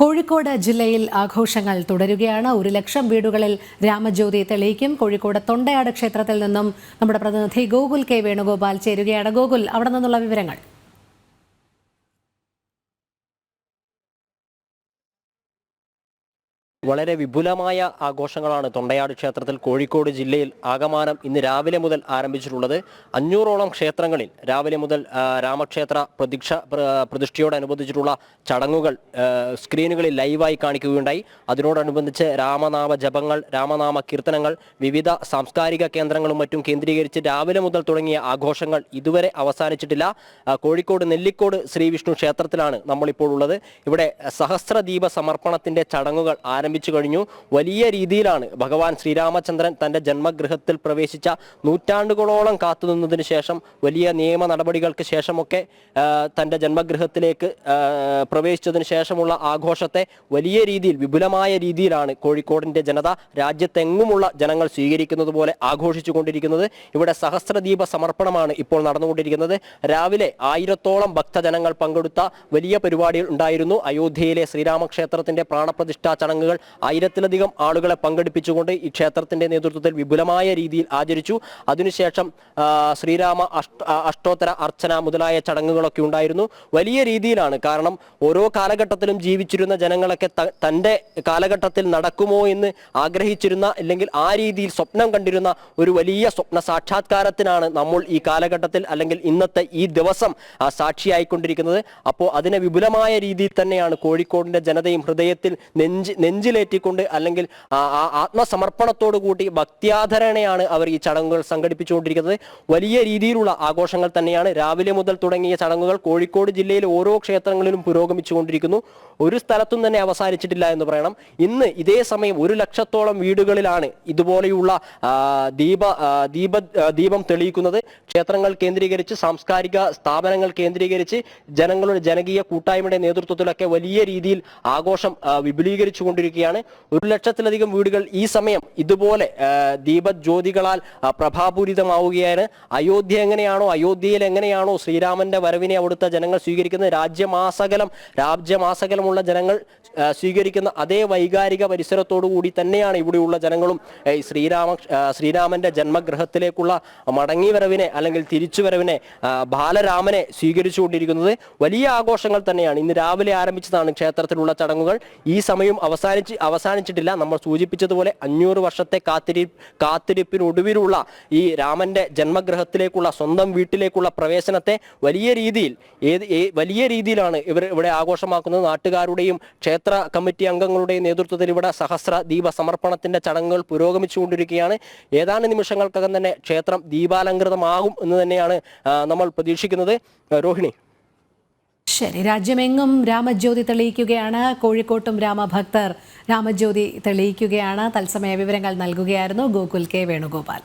കോഴിക്കോട് ജില്ലയിൽ ആഘോഷങ്ങൾ തുടരുകയാണ്. ഒരു ലക്ഷം വീടുകളിൽ രാമജ്യോതി തെളിയിക്കും. കോഴിക്കോട് തൊണ്ടയാട് ക്ഷേത്രത്തിൽ നിന്നും നമ്മുടെ പ്രതിനിധി ഗോകുൽ കെ വേണുഗോപാൽ ചേരുകയാണ്. ഗോകുൽ അവിടെ നിന്നുള്ള വിവരങ്ങൾ. വളരെ വിപുലമായ ആഘോഷങ്ങളാണ് തൊണ്ടയാട് ക്ഷേത്രത്തിൽ കോഴിക്കോട് ജില്ലയിൽ ആകമാനം ഇന്ന് രാവിലെ മുതൽ ആരംഭിച്ചിട്ടുള്ളത്. അഞ്ഞൂറോളം ക്ഷേത്രങ്ങളിൽ രാവിലെ മുതൽ രാമക്ഷേത്ര പ്രതിക്ഷ പ്ര- പ്രതിഷ്ഠയോടനുബന്ധിച്ചിട്ടുള്ള ചടങ്ങുകൾ സ്ക്രീനുകളിൽ ലൈവായി കാണിക്കുകയുണ്ടായി. അതിനോടനുബന്ധിച്ച് രാമനാമ ജപങ്ങൾ രാമനാമ കീർത്തനങ്ങൾ വിവിധ സാംസ്കാരിക കേന്ദ്രങ്ങളും മറ്റും കേന്ദ്രീകരിച്ച് രാവിലെ മുതൽ തുടങ്ങിയ ആഘോഷങ്ങൾ ഇതുവരെ അവസാനിച്ചിട്ടില്ല. കോഴിക്കോട് നെല്ലിക്കോട് ശ്രീവിഷ്ണു ക്ഷേത്രത്തിലാണ് നമ്മളിപ്പോൾ ഉള്ളത് ഇവിടെ സഹസ്രദീപ സമർപ്പണത്തിന്റെ ചടങ്ങുകൾ ആരംഭിച്ചു കഴിഞ്ഞു. വലിയ രീതിയിലാണ് ഭഗവാൻ ശ്രീരാമചന്ദ്രൻ തന്റെ ജന്മഗൃഹത്തിൽ പ്രവേശിച്ച നൂറ്റാണ്ടുകളോളം കാത്തുനിന്നതിന് ശേഷം വലിയ നിയമ നടപടികൾക്ക് ശേഷമൊക്കെ തന്റെ ജന്മഗൃഹത്തിലേക്ക് പ്രവേശിച്ചതിന് ശേഷമുള്ള ആഘോഷത്തെ വലിയ രീതിയിൽ വിപുലമായ രീതിയിലാണ് കോഴിക്കോടിന്റെ ജനത രാജ്യത്തെങ്ങുമുള്ള ജനങ്ങൾ സ്വീകരിക്കുന്നത് പോലെ ആഘോഷിച്ചുകൊണ്ടിരിക്കുന്നത് ഇവിടെ സഹസ്രദീപ സമർപ്പണമാണ് ഇപ്പോൾ നടന്നുകൊണ്ടിരിക്കുന്നത്. രാവിലെ ആയിരത്തോളം ഭക്തജനങ്ങൾ പങ്കെടുത്ത വലിയ പരിപാടികൾ ഉണ്ടായിരുന്നു. അയോധ്യയിലെ ശ്രീരാമക്ഷേത്രത്തിന്റെ പ്രാണപ്രതിഷ്ഠാ ചടങ്ങുകൾ ആയിരത്തിലധികം ആളുകളെ പങ്കെടുപ്പിച്ചുകൊണ്ട് ഈ ക്ഷേത്രത്തിന്റെ നേതൃത്വത്തിൽ വിപുലമായ രീതിയിൽ ആചരിച്ചു. അതിനുശേഷം ശ്രീരാമ അഷ്ടോത്തര അർച്ചന മുതലായ ചടങ്ങുകളൊക്കെ ഉണ്ടായിരുന്നു. വലിയ രീതിയിലാണ്. കാരണം ഓരോ കാലഘട്ടത്തിലും ജീവിച്ചിരുന്ന ജനങ്ങളൊക്കെ തന്റെ കാലഘട്ടത്തിൽ നടക്കുമോ എന്ന് ആഗ്രഹിച്ചിരുന്ന അല്ലെങ്കിൽ ആ രീതിയിൽ സ്വപ്നം കണ്ടിരുന്ന ഒരു വലിയ സ്വപ്ന സാക്ഷാത്കാരത്തിനാണ് നമ്മൾ ഈ കാലഘട്ടത്തിൽ അല്ലെങ്കിൽ ഇന്നത്തെ ഈ ദിവസം സാക്ഷിയായിക്കൊണ്ടിരിക്കുന്നത്. അപ്പോൾ അതിനെ വിപുലമായ രീതിയിൽ തന്നെയാണ് കോഴിക്കോടിന്റെ ജനതയും ഹൃദയത്തിൽ നെഞ്ച് നെഞ്ചിലേറ്റിക്കൊണ്ട് അല്ലെങ്കിൽ ആത്മസമർപ്പണത്തോടു കൂടി ഭക്തിയാധരണയാണ് അവർ ഈ ചടങ്ങുകൾ സംഘടിപ്പിച്ചുകൊണ്ടിരിക്കുന്നത്. വലിയ രീതിയിലുള്ള ആഘോഷങ്ങൾ തന്നെയാണ് രാവിലെ മുതൽ തുടങ്ങിയ ചടങ്ങുകൾ കോഴിക്കോട് ജില്ലയിൽ ഓരോ ക്ഷേത്രങ്ങളിലും പുരോഗമിച്ചുകൊണ്ടിരിക്കുന്നു. ഒരു സ്ഥലത്തും തന്നെ അവസാനിച്ചിട്ടില്ല എന്ന് പറയണം. ഇന്ന് ഇതേ സമയം ഒരു ലക്ഷത്തോളം വീടുകളിലാണ് ഇതുപോലെയുള്ള ദീപ ദീപ ദീപം തെളിയിക്കുന്നത്. ക്ഷേത്രങ്ങൾ കേന്ദ്രീകരിച്ച് സാംസ്കാരിക സ്ഥാപനങ്ങൾ കേന്ദ്രീകരിച്ച് ജനങ്ങളുടെ ജനകീയ കൂട്ടായ്മയുടെ നേതൃത്വത്തിലൊക്കെ വലിയ രീതിയിൽ ആഘോഷം ആ, കൊണ്ടിരിക്കുകയാണ് ഒരു ലക്ഷത്തിലധികം വീടുകൾ ഈ സമയം ഇതുപോലെ ദീപജ്യോതികളാൽ പ്രഭാപൂരിതമാവുകയാണ്. അയോധ്യ എങ്ങനെയാണോ അയോധ്യയിൽ എങ്ങനെയാണോ ശ്രീരാമന്റെ വരവിനെ അവിടുത്തെ ജനങ്ങൾ സ്വീകരിക്കുന്നത് രാജ്യമാസകലം രാജ്യമാസകലമുള്ള ജനങ്ങൾ സ്വീകരിക്കുന്ന അതേ വൈകാരിക പരിസരത്തോടു കൂടി തന്നെയാണ് ഇവിടെയുള്ള ജനങ്ങളും ശ്രീരാമ ശ്രീരാമന്റെ ജന്മഗ്രഹത്തിലേക്കുള്ള മടങ്ങി വരവിനെ അല്ലെങ്കിൽ തിരിച്ചുവരവിനെ വരവിനെ ബാലരാമനെ സ്വീകരിച്ചുകൊണ്ടിരിക്കുന്നത്. വലിയ ആഘോഷങ്ങൾ തന്നെയാണ്. ഇന്ന് രാവിലെ ആരംഭിച്ചതാണ് ക്ഷേത്രത്തിലുള്ള ചടങ്ങുകൾ. ഈ സമയം അവസാനിച്ച് അവസാനിച്ചിട്ടില്ല. നമ്മൾ സൂചിപ്പിച്ചതുപോലെ അഞ്ഞൂറ് വർഷത്തെ കാത്തിരി കാത്തിരിപ്പിനൊടുവിലുള്ള ഈ രാമന്റെ ജന്മഗ്രഹത്തിലേക്കുള്ള സ്വന്തം വീട്ടിലേക്കുള്ള പ്രവേശനത്തെ വലിയ രീതിയിൽ ഏത് വലിയ രീതിയിലാണ് ഇവർ ഇവിടെ ആഘോഷമാക്കുന്നത്. നാട്ടുകാരുടെയും ക്ഷേത്ര കമ്മിറ്റി അംഗങ്ങളുടെയും നേതൃത്വത്തിൽ ഇവിടെ സഹസ്ര ദീപ സമർപ്പണത്തിന്റെ ചടങ്ങുകൾ പുരോഗമിച്ചുകൊണ്ടിരിക്കുകയാണ്. ഏതാനും നിമിഷങ്ങൾക്കകം തന്നെ ക്ഷേത്രം ദീപാലങ്കൃതമാകും എന്ന് തന്നെയാണ് നമ്മൾ പ്രതീക്ഷിക്കുന്നത്. രോഹിണി. ശരി രാജ്യമെങ്ങും രാമജ്യോതി തെളിയിക്കുകയാണ്. കോഴിക്കോട്ടും രാമഭക്തർ രാമജ്യോതി തെളിയിക്കുകയാണ്. തത്സമയ വിവരങ്ങൾ നൽകുകയായിരുന്നു ഗോകുൽ കെ വേണുഗോപാൽ.